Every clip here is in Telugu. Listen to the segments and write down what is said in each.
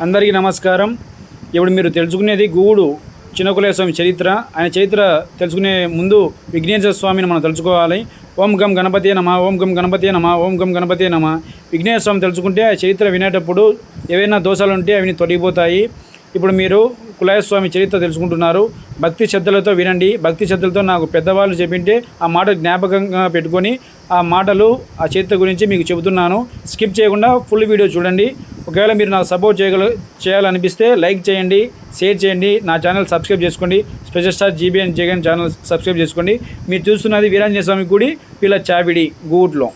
అందరికీ నమస్కారం. ఇప్పుడు మీరు తెలుసుకునేది గూడు చిన్నకులేశ్వర స్వామి చరిత్ర. ఆయన చరిత్ర తెలుసుకునే ముందు విఘ్నేశ్వర స్వామిని మనం తెలుసుకోవాలి. ఓం గం గణపతి నమ ఓం గం గణపతి నమ ఓం గం గణపతి నమ. విఘ్నేశ్వర స్వామి తెలుసుకుంటే ఆ చరిత్ర వినేటప్పుడు ఏవైనా దోషాలు ఉంటే అవి తొలగిపోతాయి. ఇప్పుడు మీరు కులాయస్వామి చరిత్ర తెలుసుకుంటున్నారు. భక్తి శ్రద్ధలతో వినండి. భక్తి శ్రద్ధలతో నాకు పెద్దవాళ్ళు చెప్పింటే ఆ మాట జ్ఞాపకంగా పెట్టుకొని ఆ మాటలు ఆ చరిత్ర గురించి మీకు చెబుతున్నాను. స్కిప్ చేయకుండా ఫుల్ వీడియో చూడండి. ఒకవేళ మీరు నాకు సపోర్ట్ చేయగల చేయాలనిపిస్తే లైక్ చేయండి షేర్ చేయండి నా ఛానల్ సబ్స్క్రైబ్ చేసుకోండి. Special star GBN Jagan channel subscribe చేసుకోండి. మీరు చూస్తున్నది వీరాంజనేయ స్వామి గుడి పిల్ల చావిడి గూడ్లో.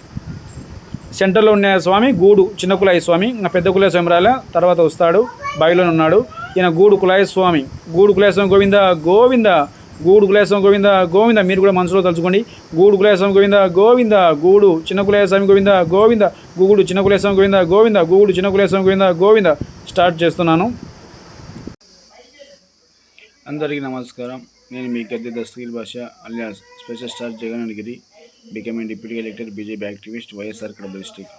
సెంటర్లో ఉన్న స్వామి గూడు చిన్న కులాయి స్వామి నా పెద్ద కులాయి స్వామి రాలే తర్వాత వస్తాడు బావిలో ఉన్నాడు. ఈయన గూడు కులాయి స్వామి. గూడు కులాయి స్వామి గోవింద? గోవింద? గూడు కులాయి గోవింద గోవింద మీరు కూడా మనసులో తలుచుకోండి. గూడు కులాయి గోవింద గోవింద గూడు చిన్న కులాయి గోవింద గోవింద గూగుడు చిన్న కులేసం గోవింద గోవింద గూగుడు చిన్న కులేసం గోవింద గోవింద. స్టార్ట్ చేస్తున్నాను. అందరికీ నమస్కారం. నేను మీ Gadde Dastagiri Basha alias. Special star Jagan Giri becoming deputy collector BJP activist YSR Kadapa district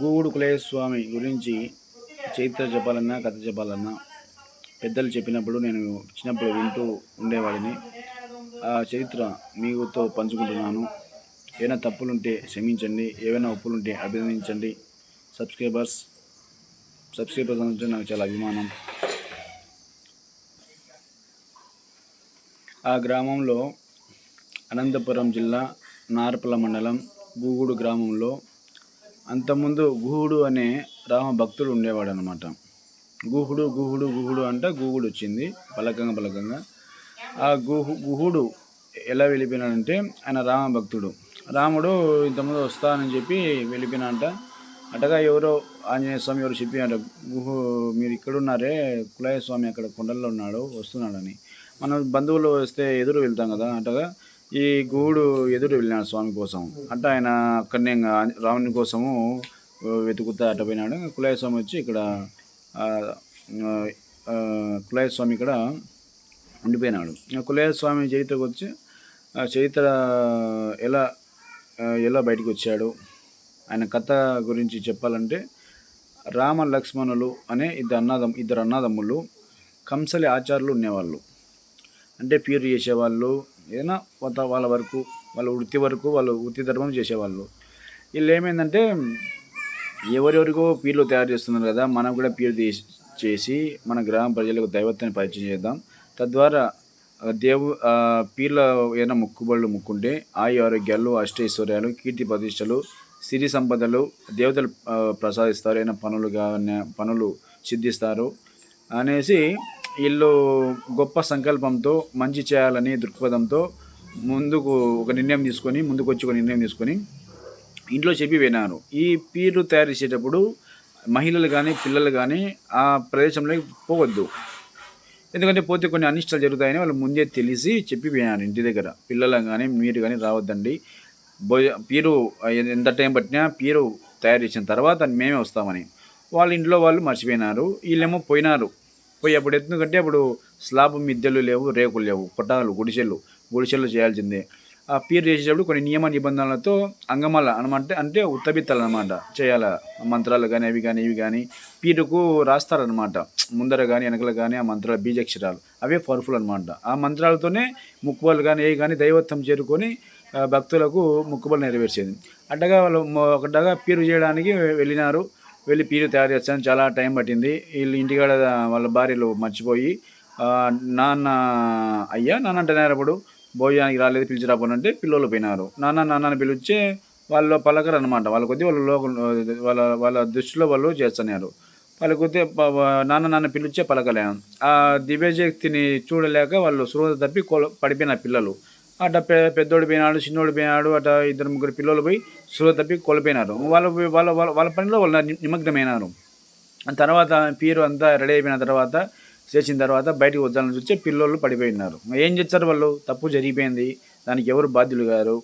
Gugudu Kulaya Swami గురించి చరిత్ర చెప్పాలన్నా కథ చెప్పాలన్నా పెద్దలు చెప్పినప్పుడు నేను చిన్నప్పుడు వింటూ ఉండేవాడిని. ఆ చరిత్ర మీతో పంచుకుంటున్నాను. ఏమైనా తప్పులుంటే క్షమించండి ఏవైనా ఒప్పులుంటే అభినందించండి. సబ్స్క్రైబర్స్ సబ్స్క్రైబర్స్ అంటే నాకు చాలా అభిమానం. ఆ గ్రామంలో అనంతపురం జిల్లా నార్పల మండలం గూగుడు గ్రామంలో అంతకుముందు గుహుడు అనే రామ భక్తుడు ఉండేవాడు అనమాట గుహుడు గుహుడు గుహుడు అంటే గూగుడు వచ్చింది పలకంగా పలకంగా. ఆ గుహు గుహుడు ఎలా వెళ్ళిపోయినాడంటే ఆయన రామ భక్తుడు రాముడు ఇంతకుముందు వస్తానని చెప్పి వెళ్ళిపోయినంట అటగా ఎవరో ఆంజనేయ స్వామి ఎవరు చెప్పినాడు గుహు మీరు ఇక్కడున్నారే కులాయ స్వామి అక్కడ కొండల్లో ఉన్నాడు వస్తున్నాడని. మనం బంధువులు వస్తే ఎదురు వెళ్తాం కదా అంటగా ఈ గూడు ఎదురు వెళ్ళినాడు స్వామి కోసం. అంటే ఆయన అక్కడనే ఇంకా రాముని కోసము వెతుకుతా అట్ట కులాయ స్వామి వచ్చి ఇక్కడ ఆ, కులాయ స్వామి ఇక్కడ ఉండిపోయినాడు. ఆ స్వామి చరిత్రకు వచ్చి ఆ చరిత్ర ఎలా ఎలా బయటకు వచ్చాడు? ఆయన కథ గురించి చెప్పాలంటే రామ లక్ష్మణులు అనే ఇద్దరు అన్నదమ్ ఇద్దరు అన్నదమ్ములు కంసలి ఆచారులు ఉండేవాళ్ళు. అంటే ప్యూర్ చేసేవాళ్ళు ఏదైనా వాళ్ళ వరకు వాళ్ళ వృత్తి వరకు వాళ్ళు వృత్తి ధర్మం చేసేవాళ్ళు. వీళ్ళు ఏమైందంటే ఎవరెవరికో పీర్లు తయారు చేస్తున్నారు కదా మనం కూడా పీరు తీసి చేసి మన గ్రామ ప్రజలకు దైవత్వాన్ని పరిచయం చేద్దాం. తద్వారా దేవు పీర్ల ఏదైనా మొక్కుబళ్ళు ముక్కుంటే ఆయు ఆరోగ్యాలు అష్టైశ్వర్యాలు కీర్తి ప్రతిష్టలు సిరి సంపదలు దేవతలు ప్రసాదిస్తారు ఏదైనా పనులు కానీ పనులు సిద్ధిస్తారు అనేసి వీళ్ళు గొప్ప సంకల్పంతో మంచి చేయాలని దృక్పథంతో ముందుకు ఒక నిర్ణయం తీసుకొని ముందుకు వచ్చి ఒక నిర్ణయం తీసుకొని ఇంట్లో చెప్పి వినారు ఈ పీర్లు తయారు చేసేటప్పుడు మహిళలు కానీ పిల్లలు కానీ ఆ ప్రదేశంలోకి పోవద్దు. ఎందుకంటే పోతే కొన్ని అనిష్టాలు జరుగుతాయని వాళ్ళు ముందే తెలిసి చెప్పి పోయినారు ఇంటి దగ్గర. పిల్లలు కానీ మీరు కానీ రావద్దండి. భోజ పీరు ఎంత టైం పట్టినా పీరు తయారు చేసిన తర్వాత మేమే వస్తామని. వాళ్ళ ఇంట్లో వాళ్ళు మర్చిపోయినారు. వీళ్ళేమో పోయినారు. పోయి అప్పుడు ఎందుకంటే అప్పుడు స్లాబ్ మిద్దెలు లేవు రేకులు లేవు కొట్టాలు గుడిసెలు గుడిసెలు చేయాల్సిందే. పీరు చేసేటప్పుడు కొన్ని నియమ నిబంధనలతో అంగమాల అనమాట అంటే ఉత్తబిత్తలు అనమాట. చేయాల మంత్రాలు కానీ అవి కానీ ఇవి కానీ పీరుకు రాస్తారనమాట. ముందర కానీ వెనకల కానీ ఆ మంత్రాలు బీజాక్షరాలు. అవే పవర్ఫుల్ అనమాట. ఆ మంత్రాలతోనే ముక్కుబాలు కానీ ఏ కానీ దైవత్వం చేరుకొని భక్తులకు ముక్కుబలు నెరవేర్చేది. అడ్డగా వాళ్ళు ఒకటగా పీరు చేయడానికి వెళ్ళినారు. వెళ్ళి పీరు తయారు చేస్తాను చాలా టైం పట్టింది. వీళ్ళు ఇంటికాడ వాళ్ళ భార్యలు మర్చిపోయి నాన్న అయ్యా నాన్న అంటున్నారు అప్పుడు. భోజనానికి రాలేదు పిలిచి రాపోనంటే పిల్లలు పోయినారు. నాన్న నాన్నని పిలిచే వాళ్ళు పలకరు అనమాట వాళ్ళ కొద్దీ వాళ్ళ లోకం వాళ్ళ వాళ్ళ దృష్టిలో వాళ్ళు చేస్తున్నారు వాళ్ళ కొద్దీ నాన్న నాన్న పిలిచే పలకలే. ఆ దివ్యశక్తిని చూడలేక వాళ్ళు సురత తప్పి కొల పడిపోయిన పిల్లలు. అట పెద్దోడు పోయినాడు చిన్నోడు పోయినాడు అట ఇద్దరు ముగ్గురు పిల్లలు పోయి సురత తప్పి కోల్పోయినారు. వాళ్ళ వాళ్ళ వాళ్ళ వాళ్ళ పనిలో వాళ్ళు నిమగ్నమైనారు. తర్వాత పీరు అంతా రెడీ అయిపోయిన తర్వాత చేసిన తర్వాత బయటకు వద్దాలని చూస్తే పిల్లోళ్ళు పడిపోయినారు. ఏం చేస్తారు వాళ్ళు? తప్పు జరిగిపోయింది. దానికి ఎవరు బాధ్యులు గారు?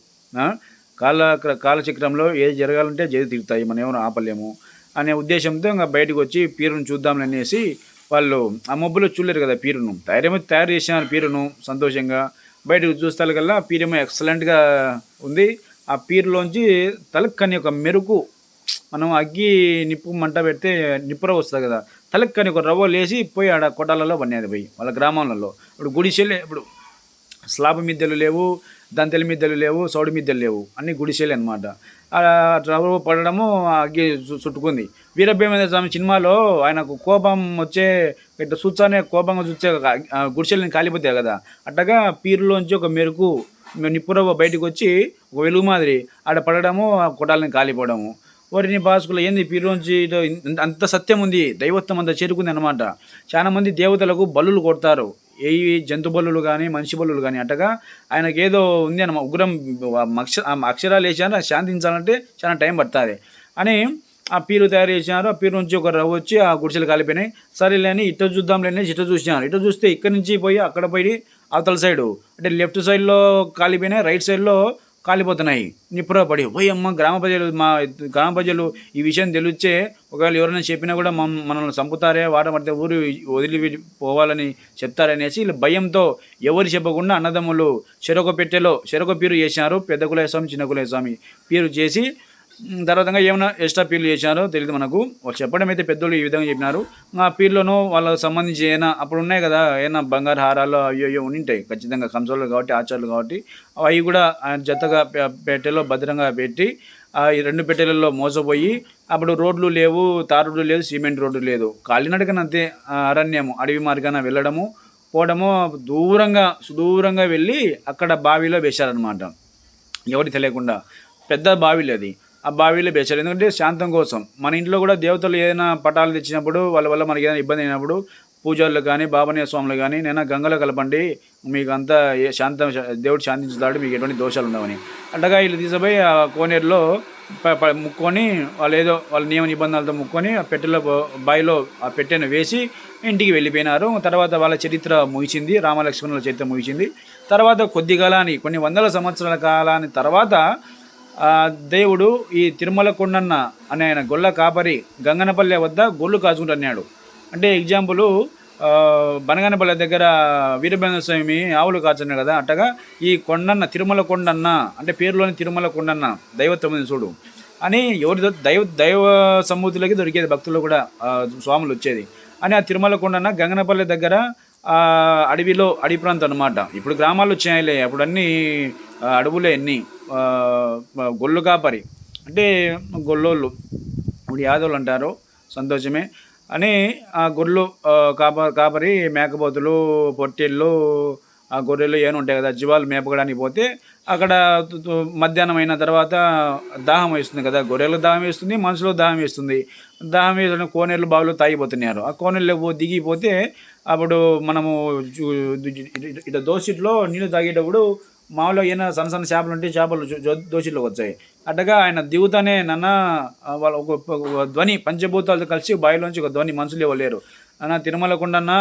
కాల కాలచక్రంలో ఏది జరగాలంటే జరిగి తిరుగుతాయి. మనం ఎవరు ఆపలేము? అనే ఉద్దేశంతో ఇంకా బయటకు వచ్చి పీరును చూద్దామని అనేసి వాళ్ళు ఆ మబ్బులో చూడలేరు కదా పీరును. తయారేమో తయారు చేసినారు పీరును సంతోషంగా బయటకు చూస్తే కల్లా పీరేమో ఎక్సలెంట్గా ఉంది. ఆ పీరులోంచి తలక్కని ఒక మెరుకు మనం అగ్గి నిప్పు మంట పెడితే నిప్పుర వస్తుంది కదా. తలక్కని ఒక రవ్వ లేసి పోయి ఆడ కొట్టాలలో పడినది పోయి వాళ్ళ గ్రామాలలో. ఇప్పుడు గుడిసెలే ఇప్పుడు స్లాబ్ మిద్దెలు లేవు దంతెల మిద్దెలు లేవు సౌడు మిద్దెలు లేవు అన్ని గుడిసెలే అనమాట రవ్వ పడడము అగ్గి చుట్టుకుంది. వీరభీమేంద్ర స్వామి సినిమాలో ఆయనకు కోపం వచ్చే ఇట్లా చూచానే కోపంగా చూసే గుడిసెలని కాలిపోతాయి కదా. అట్టగా పీరులోంచి ఒక మెరుకు నిప్పురవ్వ బయటకు వచ్చి ఒక వెలుగు మాదిరి ఆడ పడడము ఆ కొట్టాలని కాలిపోవడము. వారిని భాస్కులు ఏంది పీరులోంచి అంత సత్యం ఉంది దైవత్వం అంత చేరుకుంది అనమాట చాలామంది దేవతలకు బలులు కొడతారు. ఏ జంతు బలులు కానీ మనిషి బలులు కానీ అట్టగా ఆయనకి ఏదో ఉంది అనమాట ఉగ్రం అక్ష అక్షరాలు వేసారు శాంతించాలంటే చాలా టైం పడుతుంది. అని ఆ పీరు తయారు చేసినారు ఆ పీరు నుంచి ఒక రవ్వ వచ్చి ఆ గుడిసెలు కాలిపోయినాయి. సరేలేని ఇటు ఇట్ట ఇటు ఇట్ట చూసినారు. ఇటు చూస్తే ఇక్కడ నుంచి పోయి అక్కడ పోయి అవతల సైడు అంటే లెఫ్ట్ సైడ్లో కాలిపోయినాయి రైట్ సైడ్లో కాలిపోతున్నాయి. నిప్పుర పడి గ్రామ ప్రజలు మా గ్రామ ప్రజలు ఈ విషయం తెలిస్తే ఒకవేళ ఎవరైనా చెప్పినా కూడా మనల్ని చంపుతారే వాట పడితే ఊరు వదిలి పోవాలని చెప్తారనేసి వీళ్ళు భయంతో ఎవరు చెప్పకుండా అన్నదమ్ములు చెరొక పెట్టెలో చెరొక పీరు చేసినారు. పెద్ద కులయ స్వామి చిన్న కులయ స్వామి పీరు చేసి తర్వాత ఏమైనా ఎక్స్ట్రా పీర్లు చేశారో తెలియదు మనకు. వాళ్ళు చెప్పడం అయితే పెద్దోళ్ళు ఈ విధంగా చెప్పినారు. ఆ పీర్లను వాళ్ళకి సంబంధించి ఏమైనా అప్పుడు ఉన్నాయి కదా ఏమైనా బంగారు హారాలు అయ్యో అయ్యో ఉంటాయి ఖచ్చితంగా కంసోళ్ళు కాబట్టి ఆచారాలు కాబట్టి. అవి కూడా జతగా పె- పెట్టెలో భద్రంగా పెట్టి ఆ ఈ రెండు పెట్టెలలో మోసపోయి అప్పుడు రోడ్లు లేవు తారుడు లేదు సిమెంట్ రోడ్డు లేదు. కాలినడకన అంతే అరణ్యము అడవి మార్గాన వెళ్ళడము పోవడము దూరంగా సుదూరంగా వెళ్ళి అక్కడ బావిలో వేశారనమాట ఎవరికి తెలియకుండా. పెద్ద బావిలు అది. ఆ బావిలో వేశారు ఎందుకంటే శాంతం కోసం. మన ఇంట్లో కూడా దేవతలు ఏదైనా పటాలు తెచ్చినప్పుడు వాళ్ళ వల్ల మనకి ఏదైనా ఇబ్బంది అయినప్పుడు పూజలు కానీ బాబనీయ స్వాములు కానీ నేను గంగలో కలపండి మీకు అంతా ఏ శాంతం దేవుడు శాంతించుతాడు మీకు ఎటువంటి దోషాలు ఉండవని. అట్టగా వీళ్ళు తీసిపోయి ఆ కోనేరులో ముక్కొని వాళ్ళు ఏదో వాళ్ళ నియమ నిబంధనలతో ముక్కొని ఆ పెట్టెలో బాయిలో ఆ పెట్టెను వేసి ఇంటికి వెళ్ళిపోయినారు. తర్వాత వాళ్ళ చరిత్ర ముగిసింది రామలక్ష్మణుల చరిత్ర ముగిసింది. తర్వాత కొద్ది కాలానికి కొన్ని వందల సంవత్సరాల కాలానికి తర్వాత దేవుడు ఈ తిరుమల కొండన్న అనే ఆయన గొల్ల కాపరి గంగనపల్లె వద్ద గొల్లు కాచుకుంటున్నాడు. అంటే ఎగ్జాంపుల్ బనగనపల్లె దగ్గర వీరభద్ర స్వామి ఆవులు కాచున్నాడు కదా అట్టగా ఈ కొండన్న తిరుమల కొండన్న అంటే పేరులోని తిరుమల కొండన్న దైవత్వం చూడు. అని ఎవరి దైవ దైవ సమ్మూర్తులకి దొరికేది భక్తులు కూడా స్వాములు వచ్చేది. అని ఆ తిరుమల కొండన్న గంగనపల్లె దగ్గర అడవిలో అడవి ప్రాంతం అనమాట ఇప్పుడు గ్రామాలు వచ్చాయిలే అప్పుడు అన్నీ అడవులే అన్నీ గొల్లు కాపరి అంటే గొల్లోళ్ళు ఇప్పుడు యాదవులు అంటారు సంతోషమే అని ఆ గొర్రెలు కాప కాపరి మేకపోతులు పొట్టేళ్ళు ఆ గొర్రెలు ఏమైనా ఉంటాయి కదా జీవాలు మేపకడానికి పోతే అక్కడ మధ్యాహ్నం అయిన తర్వాత దాహం వేస్తుంది కదా గొర్రెలు దాహం వేస్తుంది మనుషులు దాహం వేస్తుంది దాహం వేసిన కోనేళ్ళు బావిలో తాగిపోతున్నారు ఆ కోనేళ్ళు పో- దిగిపోతే అప్పుడు మనము చూ- ఇట దోసిట్లో నీళ్ళు తాగేటప్పుడు మామూలుగా ఈయన సన్న సన్న చేపలు ఉంటే చేపలు దోషిలోకి వచ్చాయి. అట్టగా ఆయన దిగుతానే నన్న వాళ్ళ ఒక ధ్వని పంచభూతాలతో కలిసి బావిలోంచి ఒక ధ్వని మనుషులు ఎవరు లేరు అన్న తిరుమలకుండన్నా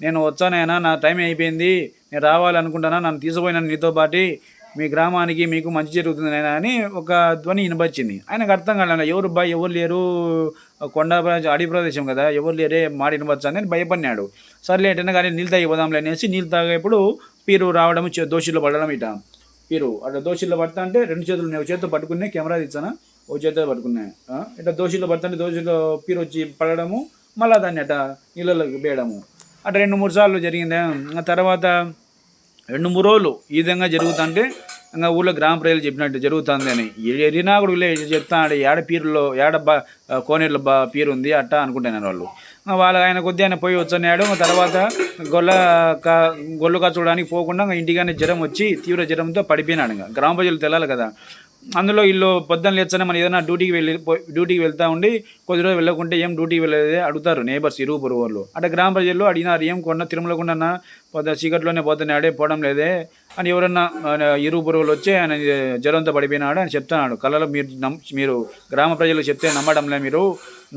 నేను వచ్చానైనా నా టైం అయిపోయింది నేను రావాలనుకుంటానా నన్ను తీసుకుపోయినా నీతో పాటి మీ గ్రామానికి మీకు మంచి జరుగుతుంది అని ఒక ధ్వని వినపచ్చింది. ఆయనకు అర్థం కాలేదు ఎవరు బా ఎవరు లేరు? కొండ అడవి ప్రదేశం కదా ఎవరు లేరే? మాట వినపచ్చు అని భయపడినాడు. సర్లే ఎటైనా కానీ నీళ్ళు తాగిపోదాంలే అనేసి నీళ్ళు తాగేప్పుడు పీరు రావడం దోషులు దోషిలో పడడం ఇట. పీరు. అట్లా దోషిలో పడతా అంటే రెండు చేతులు నేను ఒక చేతితో పట్టుకునే కెమెరా తెచ్చానా ఒక చేతితో పట్టుకున్నాయి. ఇట్లా దోషిలో పడుతుంటే దోషిలో పీరు వచ్చి పడడము మళ్ళా దాన్ని అట్ట నీళ్ళలోకి వేయడము. అట్లా రెండు మూడు సార్లు జరిగింది? ఆ తర్వాత రెండు మూడు రోజులు ఈ విధంగా జరుగుతుంటే ఇంకా ఊళ్ళో గ్రామ ప్రజలు చెప్పినట్టు జరుగుతుంది అని. ఎరినా కూడా వీళ్ళే చెప్తాడు ఏడ పీరులో ఏడ బా కోనేరులో బా పీరు ఉంది అట్ట అనుకుంటున్నారు వాళ్ళు. వాళ్ళ ఆయన కొద్ది ఆయన పోయి వచ్చాడు తర్వాత గొల్ల కా గొల్లు కాచుకోవడానికి పోకుండా ఇంటిగానే జ్వరం వచ్చి తీవ్ర జ్వరంతో పడిపోయినాడు ఇంకా. గ్రామ ప్రజలు తెలాలి కదా. అందులో వీళ్ళు పొద్దున్న లేచనే మనం ఏదైనా డ్యూటీకి వెళ్ళి డ్యూటీకి వెళ్తా ఉండి కొద్ది రోజులు వెళ్ళకుంటే ఏం డ్యూటీకి వెళ్ళేది అడుగుతారు నేబర్స్ ఇరుగు పొరుగు వాళ్ళు. అట్లా గ్రామ ప్రజలు అడిగినారు ఏం కొన్నా తిరుమల కొండన్న పొద్దు చీకట్లోనే పోతున్నాడే పోవడం లేదే. అని ఎవరన్నా ఆయన ఇరుగు పొరుగులు వచ్చి ఆయన జ్వరంతో పడిపోయినాడు అని చెప్తున్నాడు. కళలో మీరు నమ్ మీరు గ్రామ ప్రజలు చెప్తే నమ్మడంలే మీరు.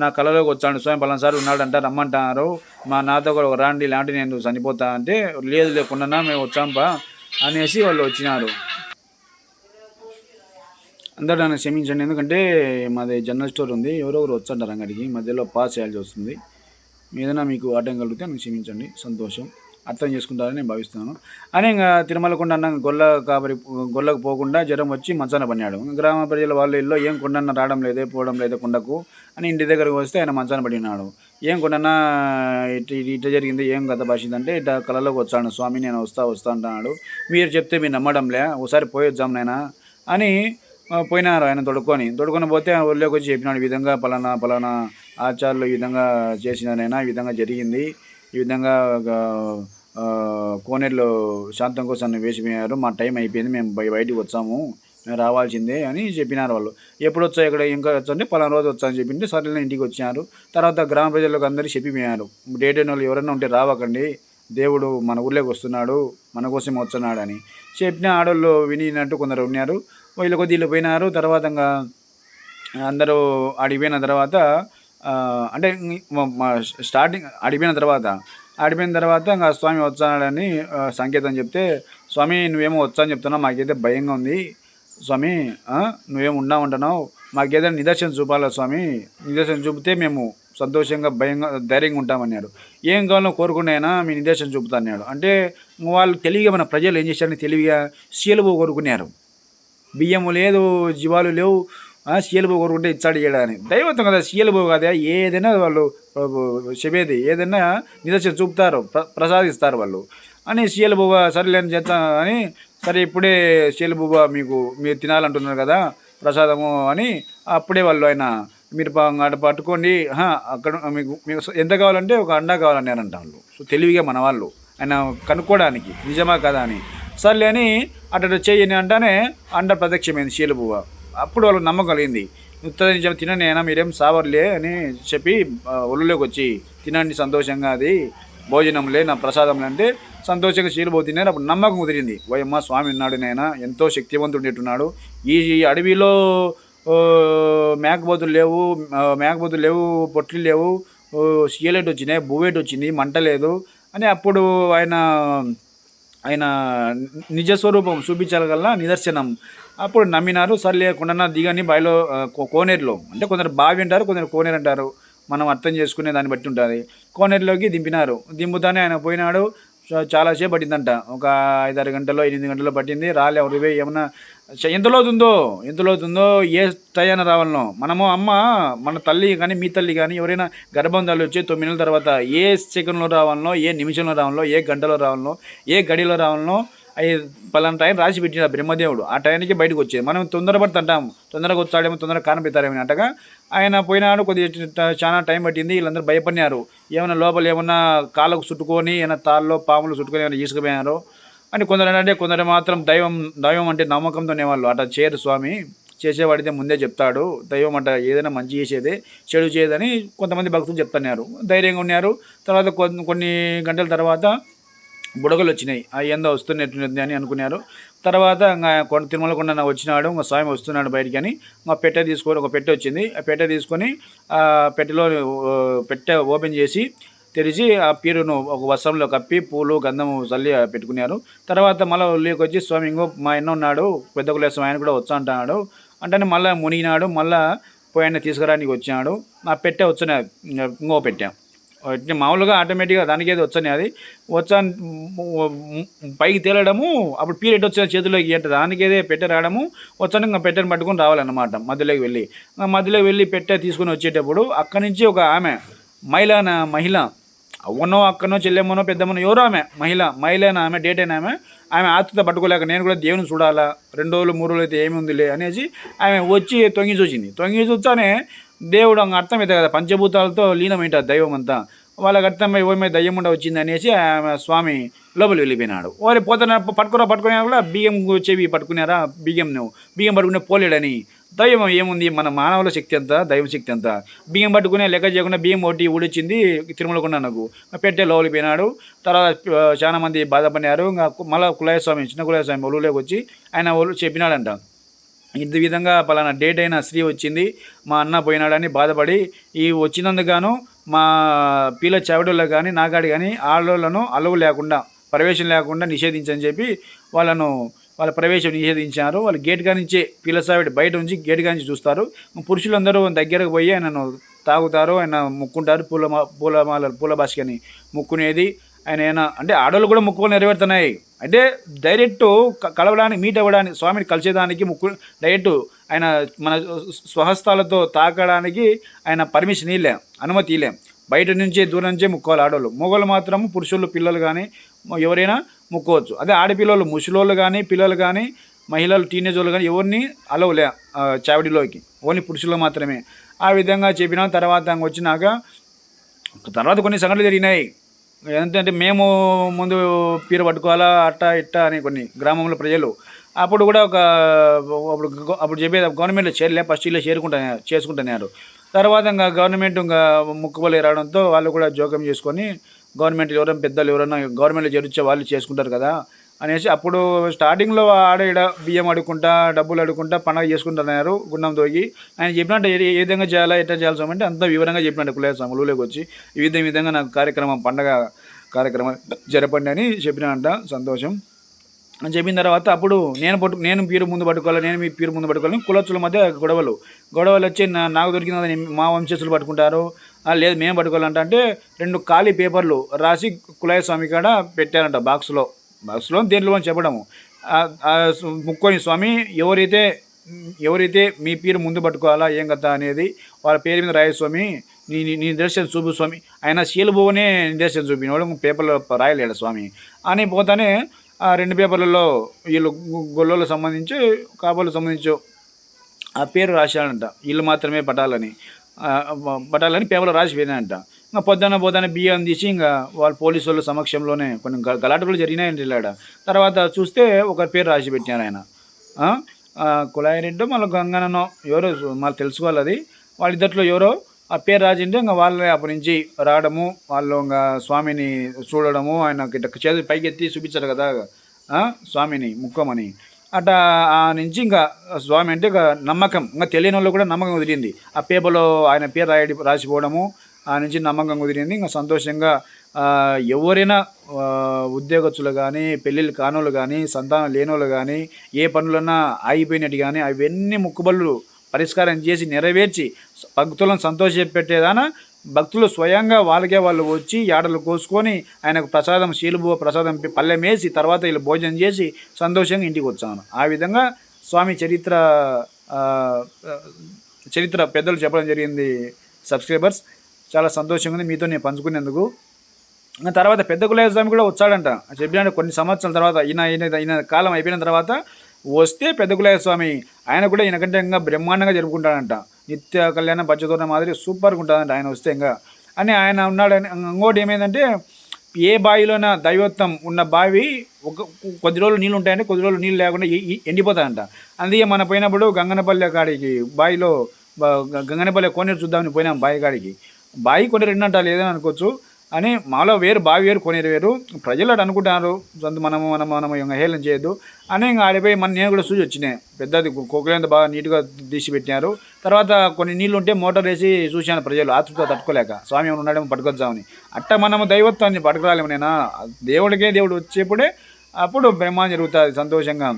నా కళలోకి వచ్చాడు స్వయం పలానాసారి ఉన్నాడంట రమ్మంటున్నారు మా నాతో కూడా ఒక రాండి లాంటి నేను చనిపోతా అంటే లేదు లేకుండా మేము వచ్చాంపా అనేసి వాళ్ళు వచ్చినారు. అందరూ నన్ను క్షమించండి ఎందుకంటే మాది జనరల్ స్టోర్ ఉంది ఎవరో ఒకరు వచ్చంటారు అంగడికి మధ్యలో పాస్ చేయాల్సి వస్తుంది. ఏదైనా మీకు ఆటం కలిగితే నన్ను క్షమించండి సంతోషం. అర్థం చేసుకుంటారని నేను భావిస్తున్నాను. అని ఇంకా తిరుమల కొండ అన్న గొల్ల కాబరి గొల్లకు పోకుండా జ్వరం వచ్చి మంచాన పడినాడు. గ్రామ ప్రజల వాళ్ళ ఇల్లు ఏం కొండన్న రావడం లేదే పోవడం లేదే కొండకు అని ఇంటి దగ్గరకు వస్తే ఆయన మంచాన పడినాడు. ఏం కొండన్న ఇట్ ఇట్ట జరిగింది ఏం కథ భాషిందంటే ఇట్లా కళలోకి వచ్చాను. స్వామి నేను వస్తా వస్తా అంటున్నాడు. మీరు చెప్తే మీరు నమ్మడంలే ఒకసారి పోయొచ్చాం నాయనా అని పోయినారు ఆయన తొడుక్కొని. తొడుకొని పోతే ఆ ఊళ్ళోకి వచ్చి చెప్పినాడు ఈ విధంగా పలానా పలానా ఆచారాలు ఈ విధంగా చేసినానైనా ఈ విధంగా జరిగింది. ఈ విధంగా కోనేరులో శాంతం కోసం వేసిపోయారు. మా టైం అయిపోయింది మేము బయటికి వచ్చాము. మేము రావాల్సిందే అని చెప్పినారు వాళ్ళు. ఎప్పుడు వచ్చా ఇక్కడ ఇంకా వచ్చండి పలానా రోజు వచ్చా అని చెప్పింటే సరే ఇంటికి వచ్చినారు. తర్వాత గ్రామ ప్రజలకు అందరూ చెప్పిపోయారు. డేట్ అయిన వాళ్ళు ఎవరైనా ఉంటే రావకండి. దేవుడు మన ఊర్లోకి వస్తున్నాడు మన కోసం వస్తున్నాడు అని చెప్పిన ఆడవాళ్ళు వినినట్టు కొందరు ఉన్నారు. వీళ్ళు కొద్ది వీళ్ళు పోయినారు. తర్వాత ఇంకా అందరూ అడిగిపోయిన తర్వాత అంటే మా- స్టార్టింగ్ అడిగిపోయిన తర్వాత ఆడిపోయిన తర్వాత ఇంకా స్వామి వచ్చానని సంకేతం చెప్తే స్వామి నువ్వేమో వచ్చాను చెప్తున్నావు మాకైతే భయంగా ఉంది. స్వామి నువ్వేమి ఉన్నా ఉన్నావు అంటున్నావు మాకేదైనా నిదర్శనం చూపాలా స్వామి? నిదర్శనం చూపితే మేము సంతోషంగా భయంగా ధైర్యంగా ఉంటామన్నారు ఏం కావాలో కోరుకున్నాయినా మీ నిదర్శనం చూపుతా అన్నాడు. అంటే వాళ్ళు తెలివిగా మన ప్రజలు ఏం చేశారని తెలివిగా శీలబు కోరుకున్నారు బియ్యము లేదు జీవాలు లేవు. ఆ, సీఎల్బో కోరుకుంటే ఇచ్చాడు చేయడాని అని. దైవత్వం కదా సీఎల్బో కదా ఏదైనా వాళ్ళు చెప్పేది ఏదైనా నిదర్శనం చూపుతారు ప్ర ప్రసాదిస్తారు వాళ్ళు. అని సీఎల్బో సరేలేని చేస్తా అని సరే ఇప్పుడే సీఎల్బో మీకు మీరు తినాలంటున్నారు కదా ప్రసాదము అని అప్పుడే వాళ్ళు ఆయన మీరు ప- పట్టుకోండి అక్కడ మీకు మీకు ఎంత కావాలంటే ఒక అండా కావాలన్నారంట అంటారు సో తెలివిగా మన వాళ్ళు ఆయన కనుక్కోవడానికి నిజమా కదా అని. సర్లే అని అటు చేయని అంటానే అండ ప్రత్యక్షమైంది శీలబువ్వ అప్పుడు వాళ్ళకి నమ్మకం కలిగింది. ఉత్తర నిజం తినండి అయినా మీరేం సావర్లే అని చెప్పి ఒళ్ళులోకి వచ్చి తినండి సంతోషంగా అది భోజనంలే నా ప్రసాదంలే అంటే సంతోషంగా శీలబో అప్పుడు నమ్మకం కుదిరింది. ఓయమ్మ స్వామి ఉన్నాడు నాయన ఎంతో శక్తివంతుడేట్టున్నాడు ఈ ఈ అడవిలో ఓ, మేకపోతులు లేవు ఆ, మేకపోతులు లేవు పొట్లు లేవు సీలెట్ వచ్చినాయి బువ్వేట్ వచ్చింది మంట లేదు అని అప్పుడు ఆయన ఆయన నిజ స్వరూపం చూపించగల నిదర్శనం. అప్పుడు నమ్మినారు సర్లే కొండన దిగని బావిలో కోనేరులో. అంటే కొందరు బావి అంటారు కొందరు కోనేరు అంటారు. మనం అర్థం చేసుకునే దాన్ని బట్టి ఉంటుంది. కోనేరులోకి దింపినారు. దింపుతానే ఆయన పోయినాడు చాలాసేపు పట్టిందంట. ఒక ఐదారు గంటలో ఎనిమిది గంటలో పట్టింది. రాలే ఎవరు ఏమన్నా చ- ఎంత లోతుందో ఎంత ఏ టయాన రావాలనో. మనము అమ్మ మన తల్లి కానీ మీ తల్లి కానీ ఎవరైనా గర్భం తల్లి వచ్చి తొమ్మిది నెలల తర్వాత ఏ సెకండ్లో రావాలనో ఏ నిమిషంలో రావాలనో ఏ గంటలో రావాలనో ఏ గడిలో రావాలనో అవి పలానా టైం రాసి పెట్టిన బ్రహ్మదేవుడు. ఆ టైంకి బయటకు వచ్చేది. మనం తొందరపడుతుంటాం తొందరగా వచ్చాడేమో తొందరగా కానపెత్తారేమో అంటగా ఆయన పోయినాడు కొద్దిగా చాలా టైం పట్టింది. వీళ్ళందరూ భయపడినారు. ఏమైనా లోపల ఏమన్నా కాళ్ళకు చుట్టుకొని ఏమైనా తాళ్ళలో పాములు చుట్టుకొని ఏమైనా తీసుకుపోయినారు అని కొందరు అంటే కొందరు మాత్రం దైవం దైవం అంటే నమ్మకంతోనే వాళ్ళు అట్లా చేయరు స్వామి చేసేవాడితే ముందే చెప్తాడు. దైవం అంట ఏదైనా మంచి చేసేదే చెడు చేయదని కొంతమంది భక్తులు చెప్తున్నారు. ధైర్యంగా ఉన్నారు. తర్వాత కొన్ని గంటల తర్వాత బుడగలు వచ్చినాయి. ఆ ఏందో వస్తున్నట్టుంది అని అనుకున్నారు. తర్వాత ఇంకా కొండ తిరుమల కొండ వచ్చినాడు ఇంకా స్వామి వస్తున్నాడు బయటికి అని మా పెట్టె తీసుకొని ఒక పెట్టె వచ్చింది. ఆ పెట్టె తీసుకొని ఆ పెట్టెలో పెట్టె ఓపెన్ చేసి తెరిచి ఆ పీరును ఒక వస్త్రంలో కప్పి పూలు గంధము చల్లి పెట్టుకున్నారు. తర్వాత మళ్ళీ ఉల్లికి వచ్చి స్వామి ఇంకో మా ఎన్న ఉన్నాడు పెద్ద కులేసం ఆయన కూడా వచ్చా అంటున్నాడు. అంటే మళ్ళీ మునిగినాడు మళ్ళీ పోయిన తీసుకురానికి వచ్చినాడు ఆ పెట్టె వచ్చిన ఇంకో పెట్టాం. ఇట్లా మామూలుగా ఆటోమేటిక్గా దానికి ఏదో వచ్చాను అది. వచ్చా పైకి తేలడము అప్పుడు పీరియడ్ వచ్చిన చేతిలోకి అంటే దానికి ఏదే పెట్టె రావడము వచ్చాను ఇంకా పెట్టెని పట్టుకొని రావాలన్నమాట మధ్యలోకి వెళ్ళి. మధ్యలోకి వెళ్ళి పెట్టె తీసుకొని వచ్చేటప్పుడు అక్కడి నుంచి ఒక ఆమె మహిళ మహిళ అవ్వనో అక్కనో చెల్లెమ్మనో పెద్దమ్మనో ఎవరో ఆమె మహిళ మహిళ ఆమె డేట్ అయిన ఆమె ఆమె ఆత్మత పట్టుకోలేక నేను కూడా దేవుని చూడాలా రెండు రోజులు మూడు రోజులు అయితే ఏమి ఉందిలే అనేసి ఆమె వచ్చి తొంగి చూసింది. తొంగి చూస్తానే దేవుడు అంగ అర్థమవుతుంది కదా పంచభూతాలతో లీనమైంటారు దైవం అంతా వాళ్ళకి అర్థమై ఓమే దయ్యం ఉండ వచ్చింది అనేసి ఆమె స్వామి లోపలికి వెళ్ళిపోయినాడు. వారి పోతున్న పట్టుకురా పట్టుకునే కూడా బియ్యం చెవి పట్టుకున్నారా? బియ్యం నువ్వు. బియ్యం పట్టుకునే పోలేడని. దైవం ఏముంది? మన మానవుల శక్తి ఎంత? దైవ శక్తి ఎంత? బియ్యం పట్టుకునే లెక్క చేయకుండా బియ్యం ఒకటి ఊడిచ్చింది తిరుమల నాకు పెట్టే లోపలికి పోయినాడు. తర్వాత చాలామంది చాలా మంది బాధపడినారు. ఇంకా మళ్ళీ కులాయ స్వామి చిన్న కులాయ స్వామి ఒలులోకి వచ్చి ఆయన ఒళ్ళు చెప్పినాడంట. ఇది విధంగా పలానా డేట్ అయిన స్త్రీ వచ్చింది మా అన్న పోయినాడని బాధపడి ఈ వచ్చినందుకు మా పీల చెవిడోళ్ళకి కానీ నాగాడి కానీ ఆడోళ్ళను అలవు లేకుండా ప్రవేశం లేకుండా నిషేధించని చెప్పి వాళ్ళను వాళ్ళ ప్రవేశం నిషేధించారు. వాళ్ళు గేట్ కానించే పీల చావిడి బయట నుంచి గేట్ కానించి చూస్తారు. పురుషులందరూ దగ్గరకు పోయి ఆయనను తాగుతారు ఆయన ముక్కుంటారు పూల మా- పూలమాల పూల భాషకని ముక్కునేది. ఆయన ఏమైనా అంటే ఆడవాళ్ళు కూడా ముక్కులు నెరవేరుతున్నాయి. అంటే డైరెక్ట్ కలవడానికి మీట్ అవ్వడానికి స్వామిని కలిసేదానికి ముక్కు డైరెక్ట్ ఆయన మన స్వహస్తాలతో తాకడానికి ఆయన పర్మిషన్ ఇలే అనుమతి ఇలే బయట నుంచి దూరం నుంచే ముక్కోవాలి ఆడవాళ్ళు మొగలు మాత్రం పురుషులు పిల్లలు కానీ ఎవరైనా ముక్కోవచ్చు. అదే ఆడపిల్లలు ముసలోళ్ళు కానీ పిల్లలు కానీ మహిళలు టీనేజ్ వాళ్ళు కానీ ఎవరిని అలవలే చావిడిలోకి. ఓన్లీ పురుషులు మాత్రమే. ఆ విధంగా చెప్పిన తర్వాత వచ్చినాక తర్వాత కొన్ని సంఘటనలు జరిగినాయి. ఏంటంటే మేము ముందు పీర పట్టుకోవాలా అట్ట ఇట్ట అని కొన్ని గ్రామంలో ప్రజలు. అప్పుడు కూడా ఒక అప్పుడు అప్పుడు చెప్పేది గవర్నమెంట్లో చేరలే ఫస్ట్ ఇలా చేరుకుంటా చేసుకుంటున్నారు. తర్వాత ఇంకా గవర్నమెంట్ ఇంకా ముక్కుబలి రావడంతో వాళ్ళు కూడా జోక్యం చేసుకొని గవర్నమెంట్ ఎవరైనా పెద్దలు ఎవరైనా గవర్నమెంట్లో చేర్చే వాళ్ళు చేసుకుంటారు కదా. అనేసి అప్పుడు స్టార్టింగ్లో ఆడ ఈడ బియ్యం అడుకుంటా డబ్బులు అడుకుంటా పండగ చేసుకుంటున్నారు గుండం తోగి ఆయన చెప్పినట్టు ఏ ఏ విధంగా చేయాలా ఎట్లా చేయాల్సి అంటే అంత వివరంగా చెప్పినట్టు కులే స్వాములులోకి వచ్చి ఈ విధంగా విధంగా నాకు కార్యక్రమం పండగ కార్యక్రమం జరపండి అని చెప్పినానంట సంతోషం. అని చెప్పిన తర్వాత అప్పుడు నేను పట్టు నేను పీరు ముందు పట్టుకోవాలి నేను మీ పీరు ముందు పట్టుకోవాలి కులచుల మధ్య గొడవలు. గొడవలు వచ్చి నా నాకు దొరికిందని మా వంశస్థులు పట్టుకుంటారు లేదు మేము పట్టుకోవాలంట అంటే రెండు ఖాళీ పేపర్లు రాసి కులాయ స్వామి కాడ పెట్టారంట బాక్స్లో బస్సులో దేనిలో అని చెప్పడము. ముక్కోని స్వామి ఎవరైతే ఎవరైతే మీ పేరు ముందు పట్టుకోవాలా ఏం కదా అనేది వాళ్ళ పేరు మీద రాయ స్వామి నీ నీ- నీ నిదర్శనం చూపు స్వామి ఆయన శీలభువనే నిదర్శనం చూపినవాడు పేపర్లో రాయలేడు స్వామి. అని పోతానే ఆ రెండు పేపర్లలో వీళ్ళు గొల్లోలకు సంబంధించి కాపులకు సంబంధించి ఆ పేరు రాశాడంట. వీళ్ళు మాత్రమే పట్టాలని. పట్టాలని పేపర్లో రాసి పోయినాయంట ఇంకా పొద్దున్న పోతానే బియ్యం తీసి ఇంకా వాళ్ళ పోలీసు వాళ్ళ సమక్షంలోనే కొన్ని గ- గలాటలు జరిగినాయండి ఇలాడ తర్వాత చూస్తే ఒక పేరు రాసి పెట్టారు ఆయన. ఆ, కుళాయి మళ్ళీ గంగననో ఎవరో మళ్ళీ తెలుసుకోవాలి అది. వాళ్ళిద్దట్లో ఎవరో ఆ పేరు రాసింటే ఇంకా వాళ్ళే అప్పటి నుంచి రావడము వాళ్ళు ఇంకా స్వామిని చూడడము ఆయన చేతి పైకి ఎత్తి చూపించారు కదా స్వామిని ముక్కమని. అట్లా ఆ నుంచి ఇంకా స్వామి అంటే ఇంకా నమ్మకం ఇంకా తెలియని వాళ్ళు కూడా నమ్మకం వదిలింది. ఆ పేపర్లో ఆయన పేరు రాయడి రాసిపోవడము ఆ నుంచి నమ్మకం కుదిరింది. ఇంకా సంతోషంగా ఎవరైనా ఉద్యోగస్తులు కానీ పెళ్ళిళ్ళు కానోళ్ళు కానీ సంతానం లేనోళ్ళు కానీ ఏ పనులన్నా ఆగిపోయినట్టు కానీ అవన్నీ ముక్కుబళ్ళు పరిష్కారం చేసి నెరవేర్చి భక్తులను సంతోషపెట్టేదాన భక్తులు స్వయంగా వాళ్ళకే వాళ్ళు వచ్చి ఏడలు కోసుకొని ఆయనకు ప్రసాదం శీలుబు ప్రసాదం పల్లెం పళ్ళెం వేసి తర్వాత వీళ్ళు భోజనం చేసి సంతోషంగా ఇంటికి వచ్చాను. ఆ విధంగా స్వామి చరిత్ర చరిత్ర పెద్దలు చెప్పడం జరిగింది సబ్స్క్రైబర్స్. చాలా సంతోషంగా ఉంది. మీతో నేను పంచుకునేందుకు. తర్వాత పెద్ద కులయ్య కూడా వచ్చాడంట. చెప్పిన కొన్ని సంవత్సరాల తర్వాత ఈయన ఈయన ఈయన కాలం అయిపోయిన తర్వాత వస్తే పెద్ద కులయ్య స్వామి ఆయన కూడా ఈయనకంటే ఇంకా బ్రహ్మాండంగా జరుపుకుంటాడంట. నిత్య కళ్యాణ పచ్చతోట మాదిరి సూపర్గా ఉంటుందంట ఆయన వస్తే ఇంకా. అని ఆయన ఉన్నాడని ఇంకోటి ఏమైందంటే ఏ బావిలోన దైవత్వం ఉన్న బావి ఒక కొద్ది రోజులు నీళ్ళు ఉంటాయంటే కొద్ది రోజులు నీళ్ళు లేకుండా ఎండిపోతాయంట. అందుకే మన పోయినప్పుడు గంగనపల్లె కాడికి బావిలో గంగనపల్లె కోనేరు చూద్దామని పోయినాం బావి కాడికి. బావి కొనేరు రెండంట లేదని అనుకోవచ్చు. అని మాలో వేరు బావి వేరు కొనేరు వేరు ప్రజలు అటు అనుకుంటున్నారు సొంత మనము మనం మనం ఇంకా హేళన చేయొద్దు. అని ఇంకా ఆడిపోయి మన నేను కూడా చూసి వచ్చినాయి పెద్దది కోకలేంత బాగా నీట్గా తీసి పెట్టినారు. తర్వాత కొన్ని నీళ్ళు ఉంటే మోటార్ వేసి చూశాను ప్రజలు ఆతృత తట్టుకోలేక. స్వామి ఏమైనా ఉన్నాడేమో అట్ట మనము దైవత్వాన్ని పట్టుకురాలేము నేను? దేవుడికే దేవుడు వచ్చేప్పుడే అప్పుడు బ్రహ్మాండం జరుగుతుంది సంతోషంగా.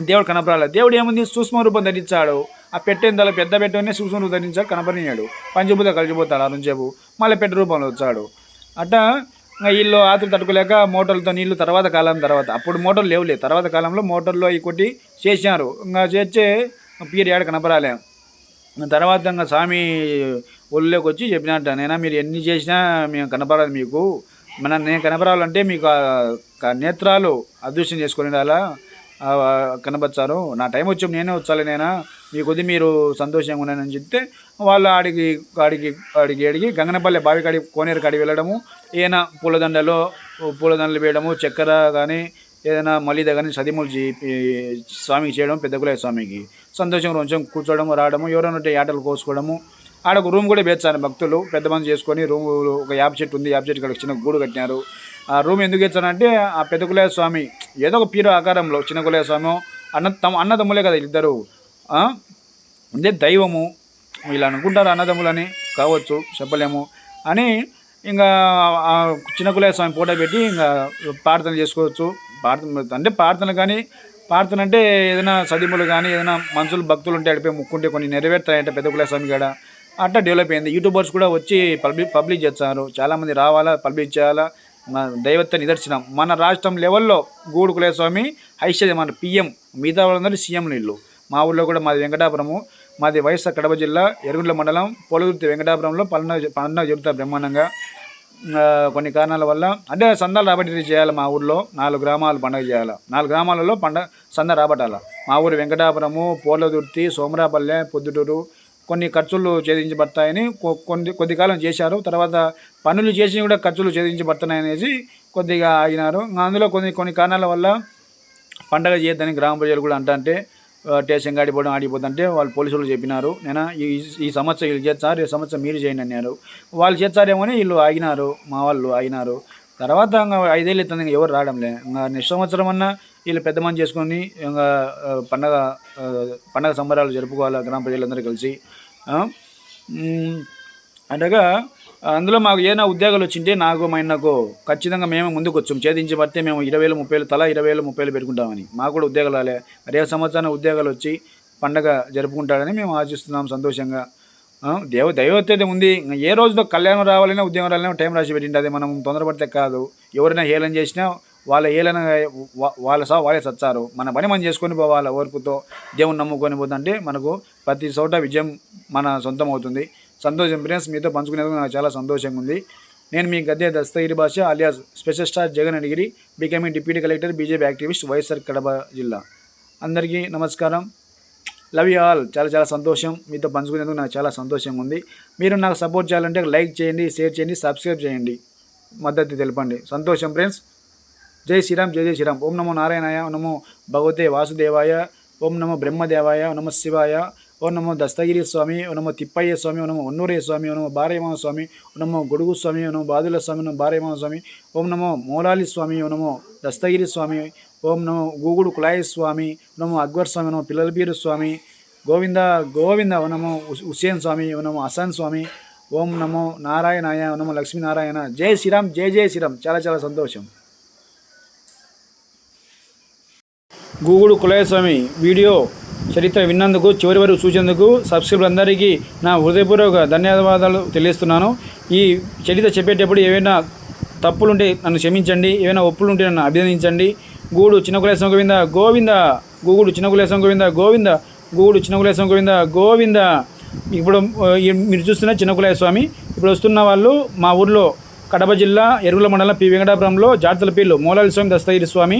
దేవుడు కనపడాలి. దేవుడు ఏముంది? సూక్ష్మ రూపం ధరించాడు. ఆ పెట్టేంతలో పెద్ద పెట్టనే సూసును ధరించాడు కనపడినాడు. పంచభూత కలిసిపోతాడు ఆ నుంచేపు మళ్ళీ పెట్ట రూపంలో వచ్చాడు. అట్టా వీళ్ళు ఆతులు తట్టుకోలేక మోటార్లతో నీళ్ళు తర్వాత కాలం తర్వాత అప్పుడు మోటార్లు లేవులే తర్వాత కాలంలో మోటార్లో అవి కొట్టి చేసినారు. ఇంకా చేస్తే పీరియాడ కనపరాలే. తర్వాత ఇంకా స్వామి ఒళ్ళోకి వచ్చి చెప్పినట్ట నేనా మీరు ఎన్ని చేసినా మేము కనపరాదు మీకు. మన నేను కనపరాలంటే మీకు నేత్రాలు అదృష్టం చేసుకునేలా అలా నా టైం వచ్చి నేనే వచ్చాలి నేనా? మీ కొద్ది మీరు సంతోషంగా ఉన్నానని చెప్తే వాళ్ళు ఆడికి ఆడికి ఆడికి అడిగి గంగనపల్లె బావి కాడి కోనేరు కాడికి వెళ్ళడము ఏదైనా పూలదండలో పూలదండలు వేయడము చక్కెర కానీ ఏదైనా మలిద కానీ సదిములు స్వామికి చేయడం పెద్ద కులయ్య స్వామికి. సంతోషంగా కొంచెం కూర్చోవడం రావడము ఎవరైనా ఆటలు కోసుకోవడము. ఆడ ఒక రూమ్ కూడా వేచారు భక్తులు పెద్ద మంది చేసుకొని రూమ్ ఒక యాప్ చెట్టు ఉంది యాప్ చెట్టు కాడ చిన్న గూడు కట్టినారు. ఆ రూమ్ ఎందుకు వేచారంటే ఆ పెద్ద కులయ్య స్వామి ఏదో ఒక పీరు ఆకారంలో చిన్న కులయ్య స్వామి అన్న తమ అన్నదమ్ములే కదా ఇద్దరు. ఇదే దైవము వీళ్ళు అనుకుంటారు అన్నదమ్ములని కావచ్చు చెప్పలేము. అని ఇంకా చిన్న కులయ్య స్వామి ఫోటో పెట్టి ఇంకా ప్రార్థన చేసుకోవచ్చు. ప్రార్థన అంటే ప్రార్థన కానీ ప్రార్థన అంటే ఏదైనా సదిములు కానీ ఏదైనా మనుషులు భక్తులు ఉంటే అడిపోయి ముక్కుంటే కొన్ని నెరవేరుతాయంటే పెద్ద కులయ్య స్వామి కాడ. అట్లా డెవలప్ అయింది. యూట్యూబర్స్ కూడా వచ్చి పబ్లిక్ పబ్లిక్ చేస్తారు. చాలామంది రావాలా పబ్లిక్ చేయాలా? మన దైవత్వ నిదర్శనం. మన రాష్ట్రం లెవెల్లో గూడు కులస్వామి ఐశ్వర్య మన పిఎం. మిగతా వాళ్ళందరూ సీఎంలు ఇల్లు మా ఊళ్ళో కూడా మాది వెంకటాపురము. మాది వైఎస్ఆర్ కడప జిల్లా ఎరుగుండ్ల మండలం పోలగుర్తి వెంకటాపురంలో పండుగ పండుగ జరుగుతుంది బ్రహ్మాండంగా. కొన్ని కారణాల వల్ల అంటే సందాలు రాబట్టి చేయాలి మా ఊర్లో? నాలుగు గ్రామాలు పండగ చేయాలి? నాలుగు గ్రామాలలో పండగ సంద రాబట్టాల? మా ఊరు వెంకటాపురము పోలదుర్తి సోమరాపల్లె పొద్దుటూరు కొన్ని ఖర్చులు ఛేదించబడతాయని కొ- కొన్ని కొద్ది కాలం చేశారు. తర్వాత పనులు చేసి కూడా ఖర్చులు ఛేదించబడుతున్నాయి అనేసి కొద్దిగా ఆగినారు. ఇంకా అందులో కొన్ని కొన్ని కారణాల వల్ల పండగ చేయొద్దని గ్రామ ప్రజలు కూడా అంటే స్టేషన్ ఆడిపోవడం ఆడిపోతుంటే వాళ్ళు పోలీసులు చెప్పినారు. నేను ఈ ఈ సంవత్సరం వీళ్ళు చేస్తారు ఈ సంవత్సరం మీరు చేయండి అన్నారు. వాళ్ళు చేస్తారేమో అని వీళ్ళు ఆగినారు మా వాళ్ళు ఆగినారు. తర్వాత ఇంకా ఐదేళ్ళు ఇస్తుంది ఇంకా ఎవరు రావడంలే. ఇంకా నెక్స్ట్ సంవత్సరం అన్నా వీళ్ళు పెద్ద మంది చేసుకొని ఇంకా పండగ పండగ సంబరాలు జరుపుకోవాలి గ్రామ ప్రజలందరూ కలిసి. అనగా అందులో మాకు ఏదైనా ఉద్యోగాలు వచ్చింటే నాకు మా ఆయనకు ఖచ్చితంగా మేము ముందుకు వచ్చాం. ఛేదించి పడితే మేము ఇరవై వేలు ముప్పై వేలు తలా ఇరవై వేలు ముప్పై వేలు పెట్టుకుంటామని. మాకు కూడా ఉద్యోగాలు రాలే. రేపు సంవత్సరానికి ఉద్యోగాలు వచ్చి పండగ జరుపుకుంటాడని మేము ఆశిస్తున్నాం సంతోషంగా. దేవ దైవత్వం ఉంది. ఇంకా ఏ రోజులో కళ్యాణం రావాలన్నా ఉద్యోగం రావాలన్నా టైం రాసి పెట్టింది మనం తొందరపడితే కాదు. ఎవరైనా హేళన చేసినా వాళ్ళ ఏలన వాళ్ళ సా వాళ్ళే సచ్చారు మన పని మనం చేసుకొని పోవాలి ఓర్పుతో? దేవుని నమ్ముకొని పోతుంటే మనకు ప్రతి చోట విజయం మన సొంతం అవుతుంది. సంతోషం ఫ్రెండ్స్ మీతో పంచుకునేందుకు నాకు చాలా సంతోషంగా ఉంది నేను మీ Gadde Dastagiri Basha alias special star Jagan Adigiri becoming deputy collector BJP activist YSR Kadapa జిల్లా. అందరికీ నమస్కారం. లవ్ యూ ఆల్ చాలా చాలా సంతోషం. మీతో పంచుకునేందుకు నాకు చాలా సంతోషంగా ఉంది మీరు నాకు సపోర్ట్ చేయాలంటే లైక్ చేయండి షేర్ చేయండి సబ్స్క్రైబ్ చేయండి. మద్దతు తెలపండి. సంతోషం ఫ్రెండ్స్. జై శ్రీరామ్ జై జై శ్రీరామ్. ఓం నమో నారాయణాయ నమో భగవతే వాసుదేవాయ ఓం నమో బ్రహ్మదేవాయ నమ శివాయ ఓం నమో దస్తగిరి స్వామి ఓ నమో తిప్పయ్య స్వామి ఓ నమో ఒన్నూరయ్య స్వామి ఓ నమో బారయ్యమామ స్వామి ఓ నమో గొడుగు స్వామి ఓ నమో బాదుల స్వామి నమో బారయ్యమామ స్వామి ఓం నమో మూలాలి స్వామి ఓ నమో దస్తగిరి స్వామి ఓం నమో గూగుడు కులాయ స్వామి నమో అక్బర్ స్వామి నమో పిల్లలపీరు స్వామి గోవింద గోవింద ఓ నమో హుసేన్ స్వామి ఓ నమో హసన్ స్వామి ఓం నమో నారాయణాయ ఓం నమో లక్ష్మీనారాయణ జై శ్రీరామ్ జై జై శ్రీరామ్ చాలా చాలా సంతోషం గూగుడు కులయస్వామి వీడియో చరిత్ర విన్నందుకు చివరి వరకు చూసేందుకు సబ్స్క్రైబర్ అందరికీ నా హృదయపూర్వక ధన్యవాదాలు తెలియస్తున్నాను ఈ చరిత్ర చెప్పేటప్పుడు ఏవైనా తప్పులుంటే నన్ను క్షమించండి ఏవైనా ఒప్పులుంటే నన్ను అభినందించండి. గూడు చిన్న కులేశ్వరం గోవింద గోవింద గూగుడు చిన్న కులేశ్వరం గోవింద గోవింద గూగుడు చిన్న గోవింద గోవింద. ఇప్పుడు మీరు చూస్తున్న చిన్న కులాయ స్వామి ఇప్పుడు వస్తున్న వాళ్ళు మా ఊర్లో కడప జిల్లా ఎరుగుల మండలం పి. వెంకటాపురంలో జాతలపల్లి మూలాలి స్వామి దస్తగిరి స్వామి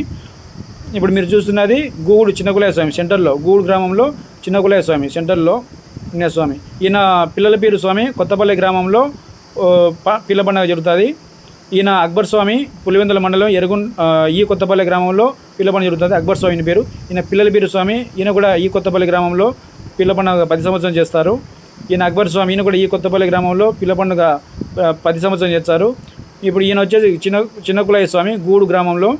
ఇప్పుడు మీరు చూస్తున్నది గూగుడు చిన్నకులయ్య స్వామి సెంటర్లో గూగుడు గ్రామంలో చిన్నకులయ్య స్వామి సెంటర్లో విఘ్నేశ్వర స్వామి. ఈయన పిల్లల పేరు స్వామి కొత్తపల్లి గ్రామంలో ప- పిల్ల పండుగ జరుగుతుంది. ఈయన అక్బర్ స్వామి పులివెందుల మండలం ఎరుగున్ ఈ కొత్తపల్లి గ్రామంలో పిల్ల పండుగ జరుగుతుంది. అక్బర్ స్వామి పేరు. ఈయన పిల్లల పేరు స్వామి ఈయన కూడా ఈ కొత్తపల్లి గ్రామంలో పిల్ల పండుగ పది సంవత్సరం చేస్తారు. ఈయన అక్బర్ స్వామి ఈయన కూడా ఈ కొత్తపల్లి గ్రామంలో పిల్ల పండుగ పది సంవత్సరం చేస్తారు. ఇప్పుడు ఈయన వచ్చేసి చిన్న చిన్నకులయ్య స్వామి గూడు గ్రామంలో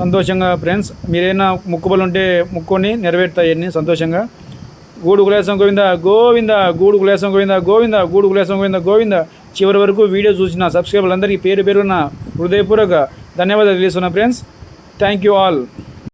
సంతోషంగా ఫ్రెండ్స్ మీరైనా ముక్కుబలు ఉంటే ముక్కుని నెరవేరుతాయని సంతోషంగా. గూడు కులేసం గోవింద గోవింద గూడు కులేసం గోవింద గోవింద గూడు కులేసం గోవింద గోవింద. చివరి వరకు వీడియో చూసిన సబ్స్క్రైబర్లందరికీ పేరు పేరున హృదయపూర్వక ధన్యవాదాలు తెలుస్తున్నా ఫ్రెండ్స్ థ్యాంక్ యూ ఆల్